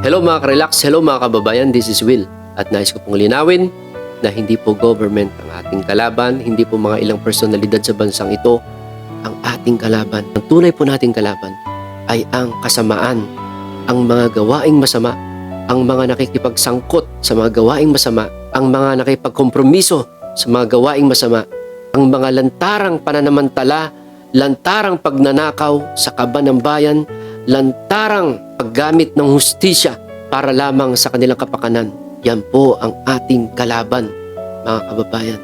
Hello mga ka-relax, hello mga kababayan, this is Will. At nais ko pong linawin na hindi po government ang ating kalaban, hindi po mga ilang personalidad sa bansang ito ang ating kalaban. Ang tunay po nating kalaban ay ang kasamaan, ang mga gawaing masama, ang mga nakikipagsangkot sa mga gawaing masama, ang mga nakipagkompromiso sa mga gawaing masama, ang mga lantarang pananamantala, lantarang pagnanakaw sa kaba ng bayan, lantarang paggamit ng hustisya para lamang sa kanilang kapakanan. Yan po ang ating kalaban, mga kababayan.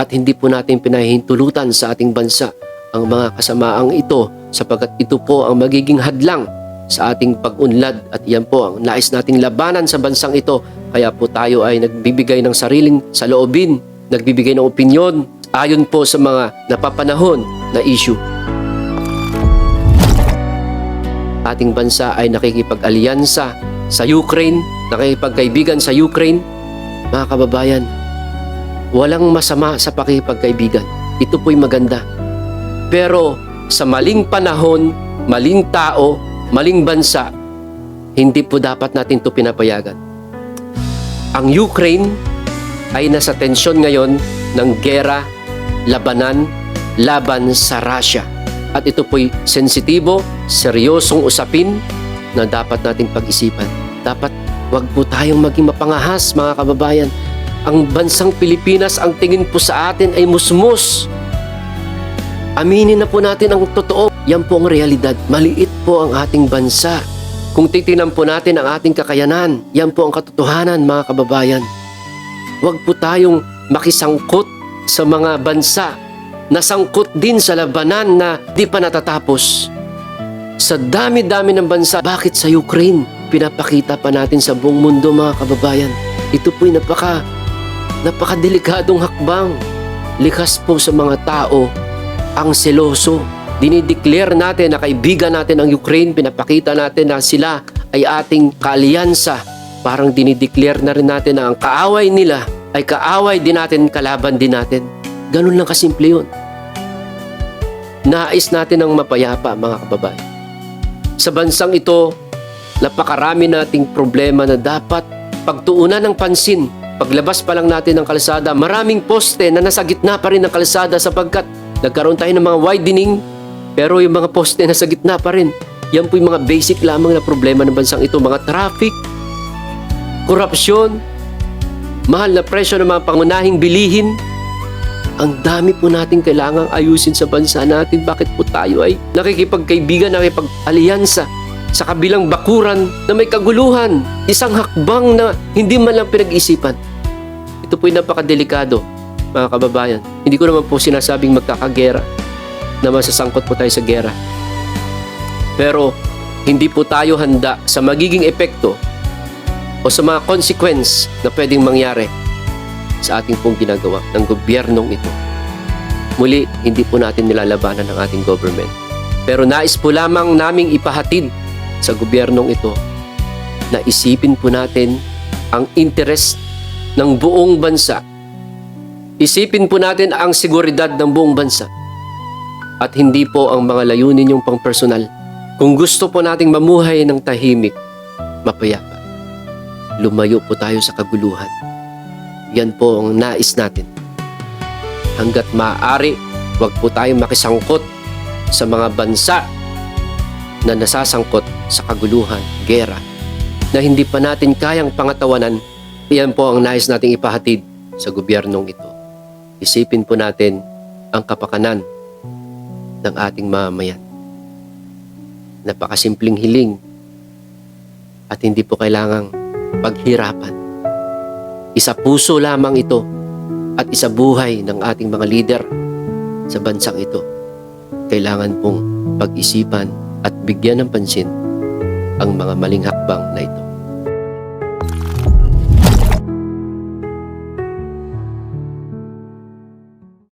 At hindi po natin pinahihintulutan sa ating bansa ang mga kasamaang ito sapagkat ito po ang magiging hadlang sa ating pag-unlad at yan po ang nais nating labanan sa bansang ito. Kaya po tayo ay nagbibigay ng sariling saloobin, nagbibigay ng opinyon ayon po sa mga napapanahon na issue. Ating bansa ay nakikipag-alyansa sa Ukraine, nakikipagkaibigan sa Ukraine. Mga kababayan, walang masama sa pakikipagkaibigan. Ito po'y maganda. Pero sa maling panahon, maling tao, maling bansa, hindi po dapat natin ito pinapayagan. Ang Ukraine ay nasa tensyon ngayon ng gera, labanan, laban sa Russia. At ito po'y sensitibo, seryosong usapin na dapat nating pag-isipan. Dapat wag po tayong maging mapangahas, mga kababayan. Ang bansang Pilipinas, ang tingin po sa atin ay musmus. Aminin na po natin ang totoo. Yan po ang realidad. Maliit po ang ating bansa. Kung titingnan po natin ang ating kakayanan, yan po ang katotohanan mga kababayan. Huwag po tayong makisangkot sa mga bansa na sangkot din sa labanan na di pa natatapos. Sa dami-dami ng bansa, bakit sa Ukraine? Pinapakita pa natin sa buong mundo mga kababayan. Ito po'y napaka, napakadelikadong hakbang. Likas po sa mga tao ang seloso. Dinideclare natin na kaibigan natin ang Ukraine, pinapakita natin na sila ay ating kaaliyansa. Parang dinideclare na rin natin na ang kaaway nila ay kaaway din natin, kalaban din natin. Ganun lang kasimple yun. Nais natin ang mapayapa, mga kababayan. Sa bansang ito, napakarami nating problema na dapat pagtuunan ng pansin. Paglabas pa lang natin ng kalsada, maraming poste na nasa gitna pa rin ng kalsada sapagkat nagkaroon tayo ng mga widening pero yung mga poste nasa gitna pa rin. Yan po yung mga basic lamang na problema ng bansang ito. Mga traffic, korupsyon, mahal na presyo ng mga pangunahing bilihin. Ang dami po natin kailangang ayusin sa bansa natin. Bakit po tayo ay nakikipagkaibigan, nakikipag-alyansa sa kabilang bakuran na may kaguluhan. Isang hakbang na hindi man lang pinag-isipan. Ito po yung napakadelikado, mga kababayan. Hindi ko naman po sinasabing magkakagera na masasangkot po tayo sa gera. Pero hindi po tayo handa sa magiging epekto o sa mga consequence na pwedeng mangyari sa ating pong ginagawa ng gobyernong ito. Muli, hindi po natin nilalabanan ang ating government. Pero nais po lamang naming ipahatid sa gobyernong ito na isipin po natin ang interest ng buong bansa. Isipin po natin ang seguridad ng buong bansa at hindi po ang mga layunin yung pang personal. Kung gusto po nating mamuhay ng tahimik, mapayapa, lumayo po tayo sa kaguluhan. Yan po ang nais natin. Hanggat maaari, wag po tayong makisangkot sa mga bansa na nasasangkot sa kaguluhan, gera, na hindi pa natin kayang pangatawanan. Yan po ang nais nating ipahatid sa gobyernong ito. Isipin po natin ang kapakanan ng ating mamayan. Napakasimpleng hiling at hindi po kailangang paghirapan. Isa puso lamang ito at isa buhay ng ating mga leader sa bansang ito. Kailangan pong pag-isipan at bigyan ng pansin ang mga maling hakbang na ito.